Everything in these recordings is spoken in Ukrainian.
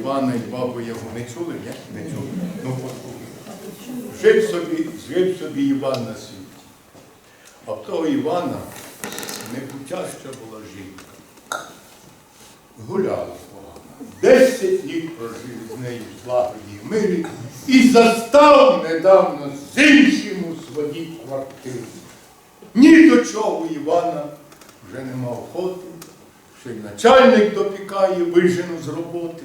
Івана і бабу Ягу. Не чули, ні? Не чули. Ну. Жив собі, жив собі Іван на світі. А в того Івана непутяща була жінка. Гуляла погано. Десять літ прожив з нею в злагоді і мирі і застав недавно з іншим у своїй квартирі. Ні до чого Івана вже нема охоти, ще й начальник допікає, вижену з роботи.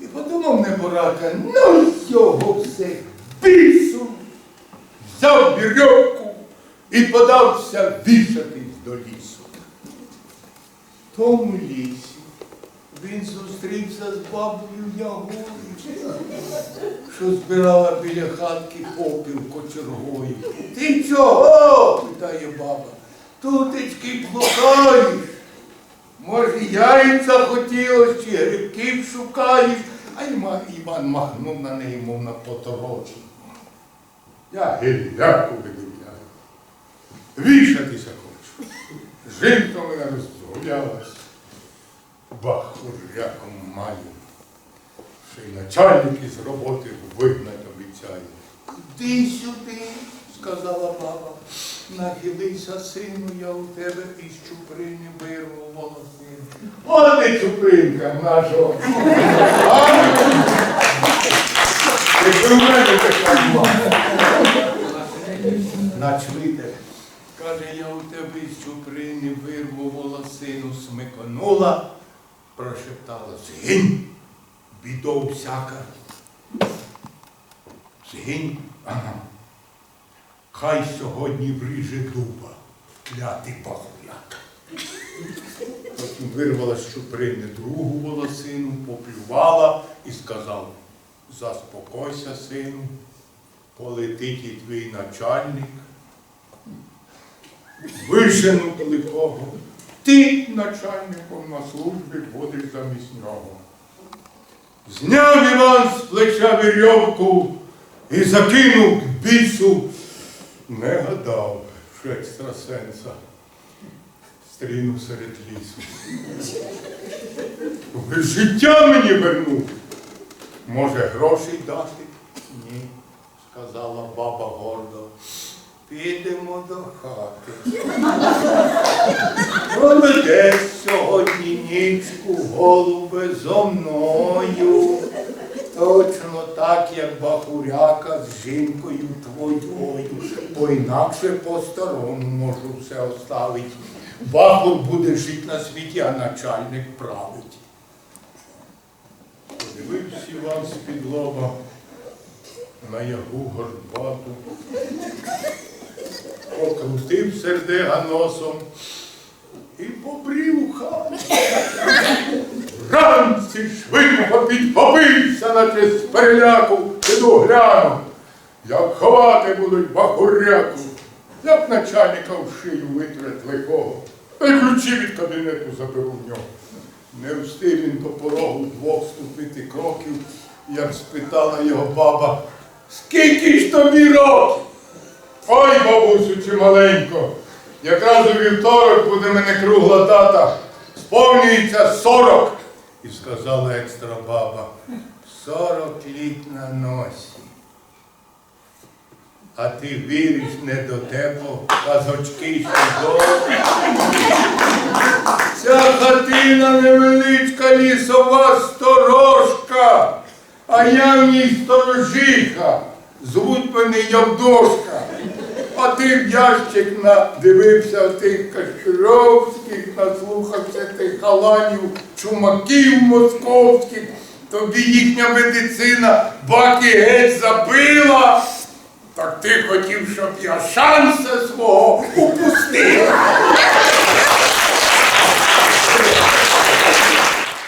І подумав неборака, ну його все бісу, взяв вірьовку і подався вішатись до лісу. В тому лісі він зустрівся з бабою Ягою, що збирала біля хатки попіл кочергою. Ти чого? питає баба. Тутечки блукаєш. Може, яйця хотілось, чи грибків шукаєш, а Іма- Іван махнув на неї, мов на поторочі. Я гілляку видивляю. Вішатися хочу. Жінка мене розгулялась. Бахуряком маю. Ще й начальник із роботи вигнать обіцяє. Іди сюди, сказала баба. Нахилися, сину, я у тебе із чуприни вирву волоси. От і чупринка нашого. Якби. Каже, я у тебе із чуприни вирву волосину смиконула, прошептала, згинь, бідо всяка. Згинь, ага. Хай сьогодні вріже дуба, клятий пахуляк. Потім вирвала з чуприни другу волосину, поплювала і сказала, заспокойся, сину, полетить і твій начальник, вишену лихого. Ти начальником на службі будеш замість нього. Зняв Іван з плеча вірьовку і закинув бісу. Не гадав, що екстрасенса стріну серед лісу. Ви життя мені вернув. Може, грошей дати? Ні, сказала баба гордо. Підемо до хати. Проведеш сьогодні нічку, голубе, зо мною. Так, як бахуряка з жінкою твоєю, бо інакше по-старому можу все оставить. Бахур буде жити на світі, а начальник править. Подивився Іван з-під на ягу горбату, покрутив сердега носом і побрів хату. Вранці швидко підхопився, наче з переляку, піду гляну, як ховати будуть бахуряку, як начальника в шию витрать лихого, та й ключі від кабінету заберу в нього. Не встиг він до порогу двох ступити кроків, як спитала його баба, скільки ж тобі років? Ой, бабусю, чи маленько, якраз у вівторок буде мене кругла дата, сповнюється сорок. І сказала екстра баба, сорок літ на носі. А ти віриш не до тебе, казочки добрі. Ця хатина невеличка лісова сторожка, а я в ній сторожиха, звуть мене Явдошка. А ти в ящик надивився тих Кашпіровських, наслухався тих халанів, чумаків московських, тобі їхня медицина баки геть забила. Так ти хотів, щоб я шанса свого упустив.